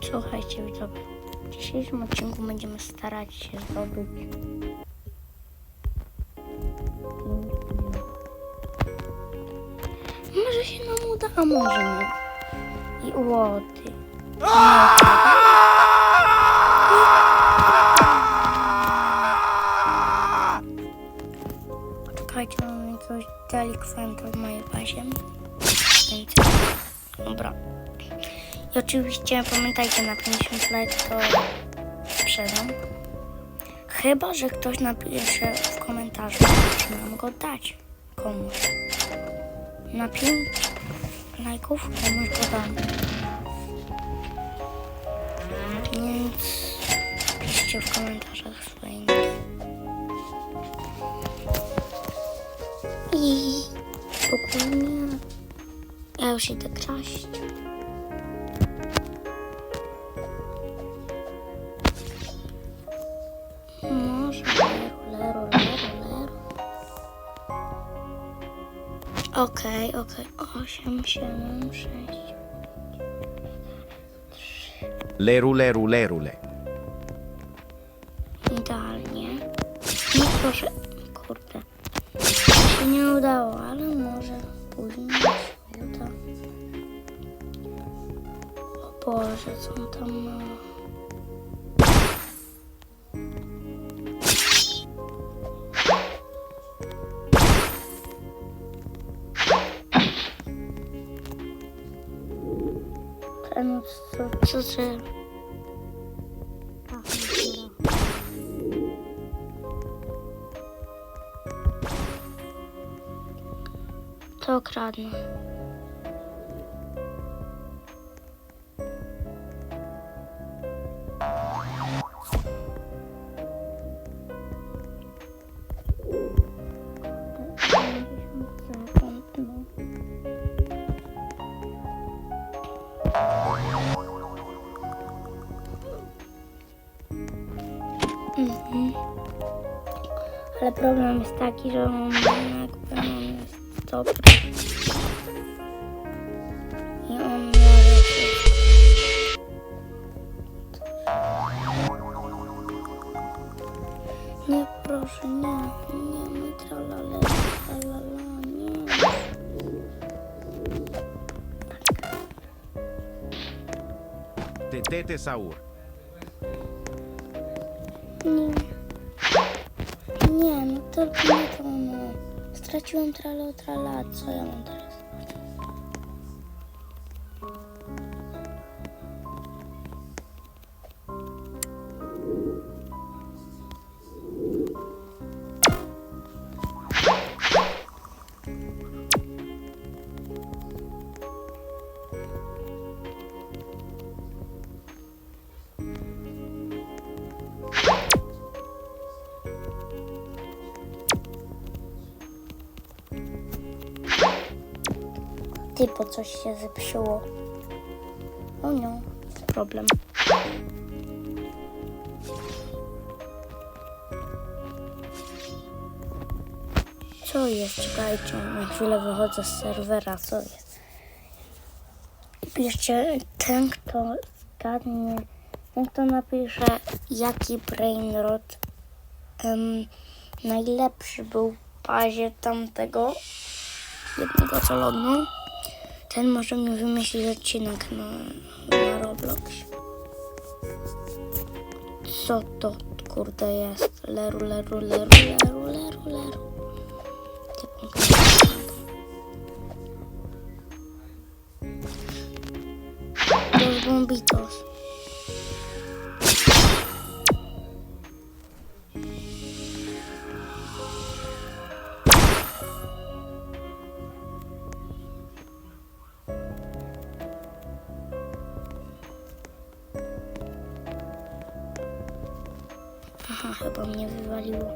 Słuchajcie widzowie, w dzisiejszym odcinku będziemy starać się zdobyć Może się nam uda, a może nie. I łoty. Czekajcie, mam jakiegoś delikwenta w mojej bazie. Dobra. Oczywiście pamiętajcie, na 50 lajków to sprzedam. Chyba, że ktoś napisze w komentarzu, czy mam go dać komuś. Na 5 lajków komuś go dam. Więc piszcie w komentarzach swoje niki. I spokojnie. Ja już idę kraść. Okej, okej. Osiem, siedem, sześć. Lerule, rule, rule. Idealnie. No proszę. Kurde. Się nie udało, ale może później się uda. O Boże, co on tam ma? Co, co, to kradną. Mhm. Ale problem jest taki, że on on jest dobry. I on może. Nie, proszę, nie, nie, nie, tralala, tralala, nie. Te tete saur. Nie. Nie, no tylko nie to, no. Straciłem tralo, trala, co ja mam teraz? Ty, po coś się zepsuło. O jest problem. Co jest? Czekajcie, na chwilę wychodzę z serwera. Co jest? Piszcie, ten kto zgadnie, ten kto napisze, jaki brainrot em, najlepszy był w bazie tamtego jednego salonu, ten może mi wymyślić odcinek na, na Roblox. Co to kurde jest? Leru, leru, leru, leru, leru, leru. Typu Dos bombitos. Aha, chyba mnie wywaliło.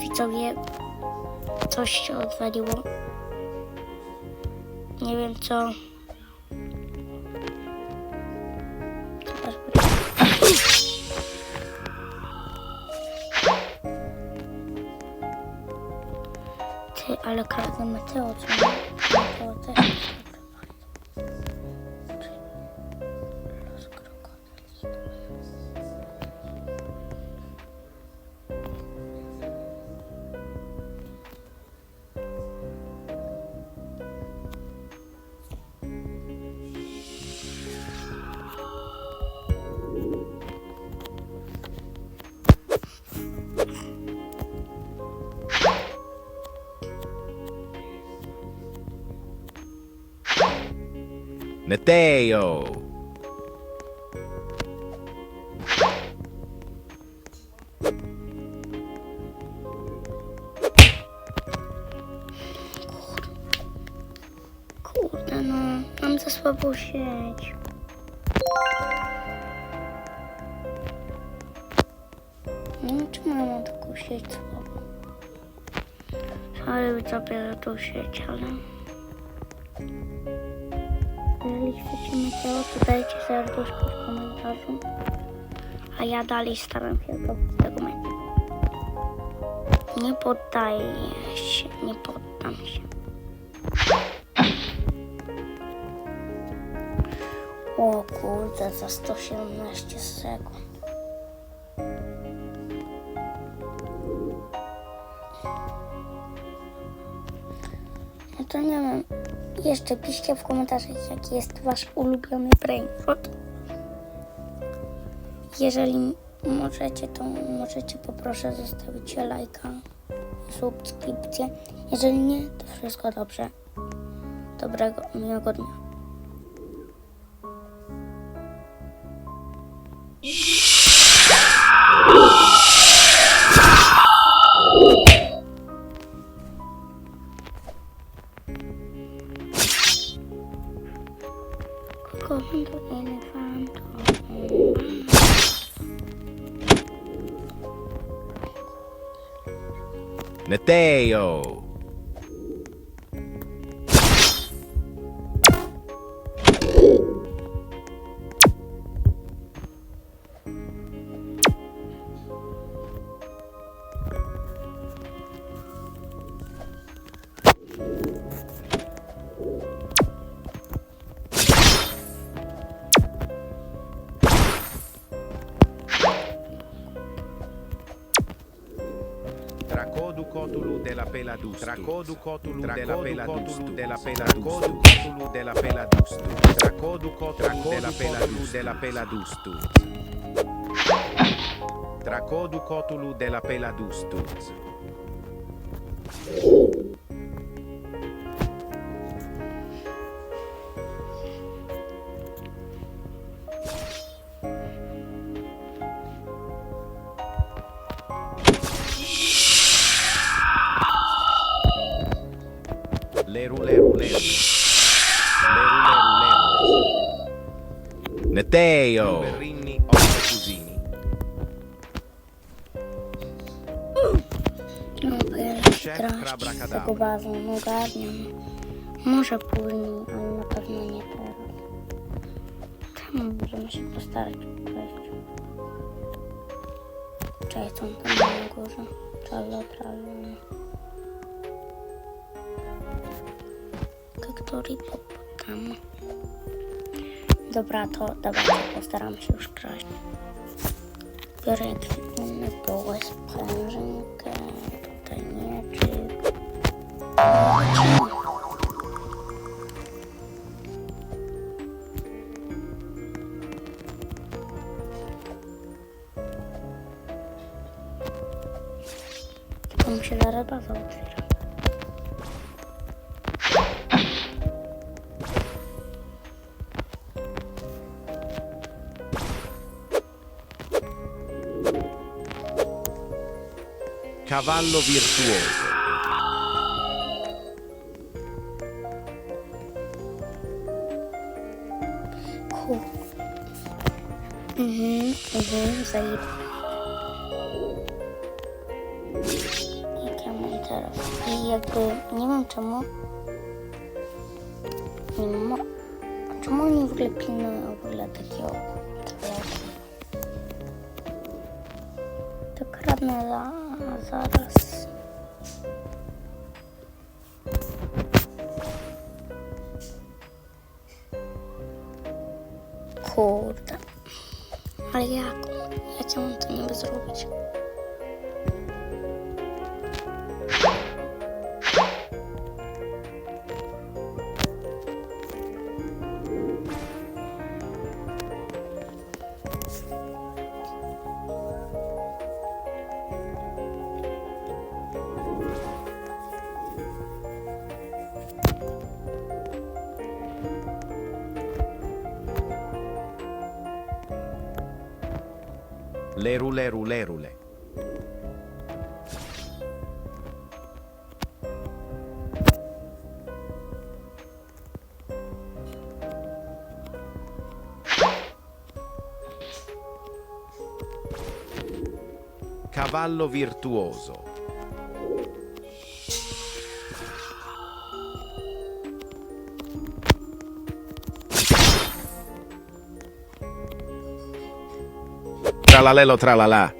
Widzowie, coś się odwaliło. Nie wiem co. Ale kradnę Mateo, co Neteo. Kurde no, mam za słabą sieć. Nie wiem, czy mam taką sieć słabą. Ale zabiorę tą sieć, ale... Chcecie Mateo, to dajcie serduszko w komentarzu. A ja dalej staram się zdobyć tego meczu. Nie poddaję się, nie poddam się. O kurde, za 117 sekund. No to nie wiem. Jeszcze piszcie w komentarzach, jaki jest wasz ulubiony brainrot. Jeżeli możecie, to możecie poproszę zostawić lajka, subskrypcję. Jeżeli nie, to wszystko dobrze. Dobrego, miłego dnia. Neteo. Codu Cotulu della Peladus tra Codu Cotulu della Peladus della Peladus Cotulu della Peladus tra Codu cotra della Peladus della Peladus tra Codu Cotulu della Peladus Neteo. Berrini, cusini. No, Abracadabra. z tego bazą, no ogarniam. Może później, ale na pewno nie teraz. Tam możemy się postarać przejść. Cześć, są tam na górze. Czarno, prawie. Kaktori tam. Dobra, to dawajcie, postaram się już kraść. Biorę ekwipunek, biorę sprężynkę, Cavallo virtuoso. Cool. Mhm, mhm, zajeb. Jak ja mam teraz? I jakby, nie wiem czemu. Nie mo... a Czemu oni w ogóle pilnują w ogóle takiego kwiatu? To kradnę za, zaraz. Lerule, rule, rule. Cavallo virtuoso. Tralalelo tralala.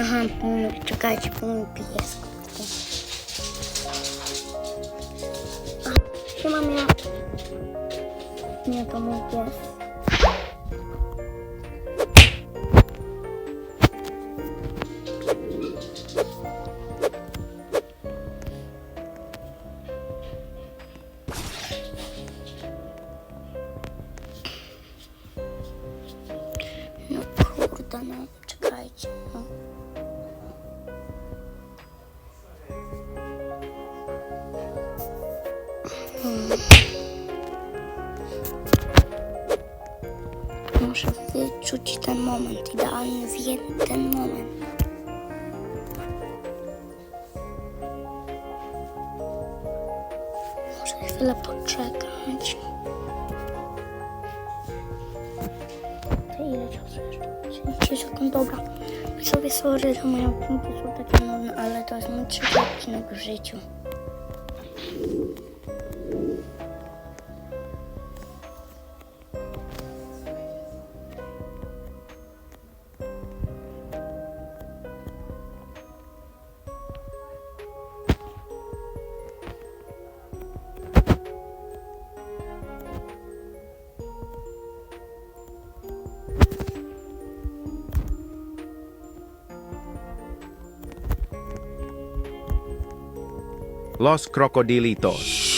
Aha, mm, czekajcie, bo mój pies. Siema, ja. Nie, to mój pies. Moment, idealny wie- ten moment. Muszę chwilę poczekać. To ile czasu jeszcze? 30 sekund, dobra. Sobie sorry, że moje odcinki są takie nudne, ale to jest mój trzeci odcinek w życiu. Los crocodilitos.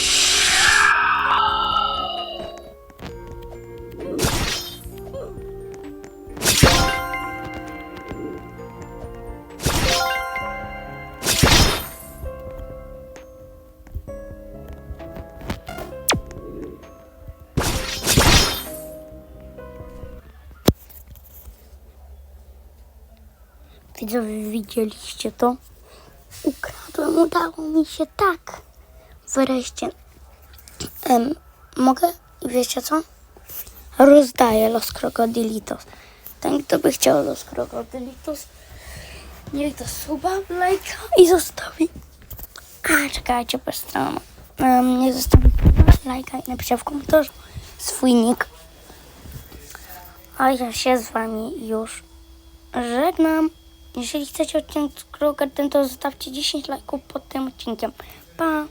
Widzowie, widzieliście to? Udało mi się tak. Wreszcie. Em, mogę? Wiecie co? Rozdaję Los Crocodilitos. Ten, kto by chciał Los Crocodilitos, niech to suba, lajka i zostawi. A, czekajcie, po stroną. Um, niech zostawi lajka i napisze w komentarzu swój nick. A ja się z wami już żegnam. Jeżeli chcecie odcinek z Krogarden, to zostawcie 10 lajków pod tym odcinkiem. Pa!